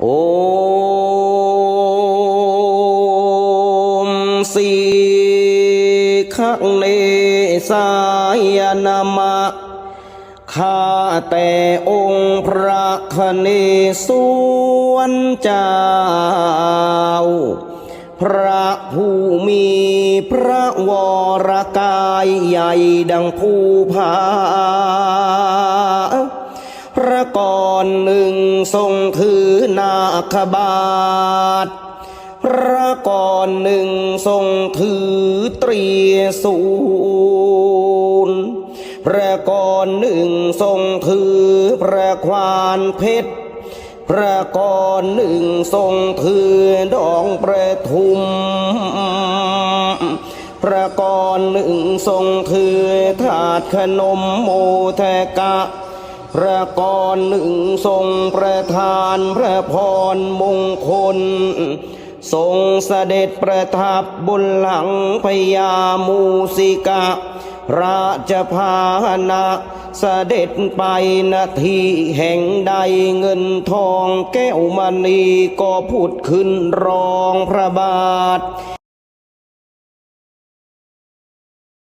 โอมสีขังเนสายนามะข้าแต่องค์พระคเนศวรเจ้า พระผู้มีพระวรกายใหญ่ดังภูผาพระ กรหนึ่งทรงถือนาคบาทพระกรหนึ่งทรงถือตรีสูนพระกรหนึ่งทรงถือพระควานเพชรพระกรหนึ่งทรงถือดองประทุม พระกรหนึ่งทรงถือถาดขนมโมแทกะ พระกรหนึ่งทรงประทานพระพรมงคล ทรงเสด็จประทับบนหลังพญามูสิกะ ราชพาหนะเสด็จไปนาทีแห่งใดเงินทองแก้วมณีก็ผุดขึ้นรองพระบาท